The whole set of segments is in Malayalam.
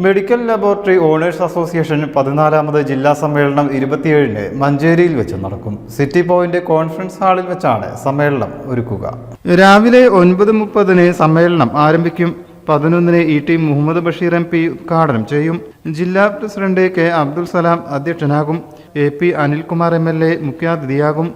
മെഡിക്കൽ ലബോറട്ടറി ഓണേഴ്സ് അസോസിയേഷൻ പതിനാലാമത് ജില്ലാ സമ്മേളനം ഇരുപത്തിയേഴിന് മഞ്ചേരിയിൽ വെച്ച് നടക്കും. സിറ്റി പോയിന്റ് കോൺഫറൻസ് ഹാളിൽ വെച്ചാണ് സമ്മേളനം ഒരുക്കുക. രാവിലെ ഒൻപത് മുപ്പതിന് സമ്മേളനം ആരംഭിക്കും. പതിനൊന്നിന് E T Muhammad Basheer M P ഉദ്ഘാടനം ചെയ്യും. ജില്ലാ president K Abdul Salam അധ്യക്ഷനാകും. A P Anilkumar M L A മുഖ്യാതിഥിയാകും.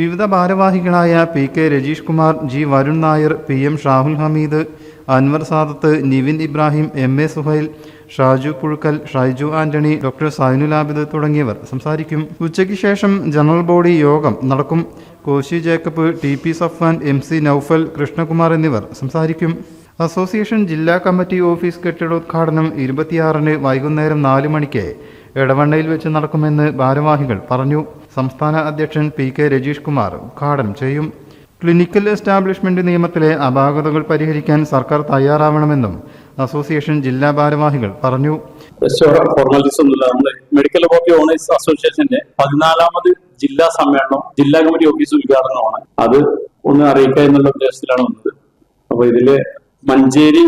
വിവിധ ഭാരവാഹികളായ P K Rajeesh Kumar G Varun Nair P M Shahul Hameed Anwar Sadath Nivin Ibrahim M A Suhail Shaju Puzhukkal Shaiju Antony doctor Zainul Abid തുടങ്ങിയവർ സംസാരിക്കും. ഉച്ചയ്ക്ക് ശേഷം ജനറൽ ബോഡി യോഗം നടക്കും. Koshy Jacob T P Safwan M C Noufal Krishnakumar എന്നിവർ സംസാരിക്കും. അസോസിയേഷൻ ജില്ലാ കമ്മിറ്റി ഓഫീസ് കെട്ടിടോദ്ഘാടനം ഇരുപത്തിയാറിന് വൈകുന്നേരം നാല് മണിക്ക് എടവണ്ണയിൽ വെച്ച് നടക്കുമെന്ന് ഭാരവാഹികൾ പറഞ്ഞു. സംസ്ഥാന അധ്യക്ഷൻ പി കെ രജീഷ് കുമാർ ഉദ്ഘാടനം ചെയ്യും. ക്ലിനിക്കൽ എസ്റ്റാബ്ലിഷ്മെന്റ് നിയമത്തിലെ അപാകതകൾ പരിഹരിക്കാൻ സർക്കാർ തയ്യാറാവണമെന്നും അസോസിയേഷൻ ജില്ലാ ഭാരവാഹികൾ പറഞ്ഞു. മെഡിക്കൽ ലബോറട്ടറി ഓണേഴ്സ് അസോസിയേഷന്റെ പതിനാലാമത് ജില്ലാ സമ്മേളനം ജില്ലാ കമ്മിറ്റി ഓഫീസ് ഉദ്ഘാടനമാണ്. അത് ഒന്ന് അറിയിക്കുക എന്നുള്ള ഉദ്ദേശത്തിലാണ് വന്നത്. അപ്പൊ ഇതിൽ മഞ്ചേരി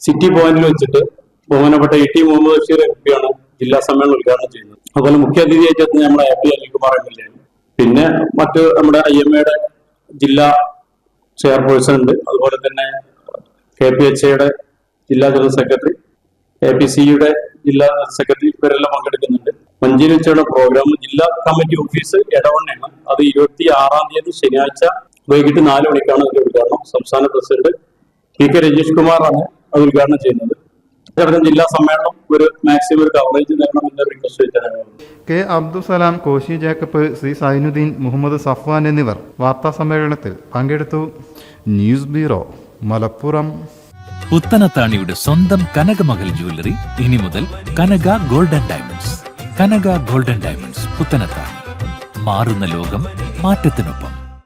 സിറ്റി പോയിന്റിൽ വെച്ചിട്ട് ബഹുമാനപ്പെട്ട E T Muhammad Basheer M P ആണ് ജില്ലാ സമ്മേളനം ഉദ്ഘാടനം ചെയ്യുന്നത്. അതുപോലെ മുഖ്യാതിഥിയായിട്ട് നമ്മുടെ A P Anilkumar M L A പിന്നെ മറ്റ് നമ്മുടെ ഐ എം എയുടെ ജില്ലാ ചെയർപേഴ്സൺ ഉണ്ട്. അതുപോലെ തന്നെ കെ പി എച്ച് എയുടെ ജില്ലാ ജനറൽ സെക്രട്ടറി എ പി സിയുടെ ജില്ലാ സെക്രട്ടറി ഇവരെല്ലാം പങ്കെടുക്കുന്നുണ്ട്. മഞ്ചേരി വെച്ചുള്ള പ്രോഗ്രാം ജില്ലാ കമ്മിറ്റി ഓഫീസ് ഇടവണ്ണയാണ് അത് ഇരുപത്തി ആറാം തീയതി ശനിയാഴ്ച വൈകിട്ട് നാല് മണിക്കാണ് അതിന്റെ ഉദ്ഘാടനം. സംസ്ഥാന പ്രസിഡന്റ് പി കെ രജീഷ് കുമാറാണ് അത് ഉദ്ഘാടനം ചെയ്യുന്നത്. ഇത്തരത്തിൽ ജില്ലാ സമ്മേളനം ഒരു മാക്സിമം ഒരു കവറേജ് റിക്വസ്റ്റ് വെച്ചാണ് കെ അബ്ദുൽ സലാം കോശി ജേക്കബ് സി സൈനുദ്ദീൻ മുഹമ്മദ് സഫ്വാൻ എന്നിവർ വാർത്താ സമ്മേളനത്തിൽ പങ്കെടുത്തു. News bureau Malappuram. പുത്തനത്താണിയുടെ സ്വന്തം കനകമകൽ ജ്വല്ലറി ഇനി മുതൽ Kanaka golden diamonds. Kanaka golden diamonds Puthanathani മാറുന്ന ലോകം മാറ്റത്തിനൊപ്പം.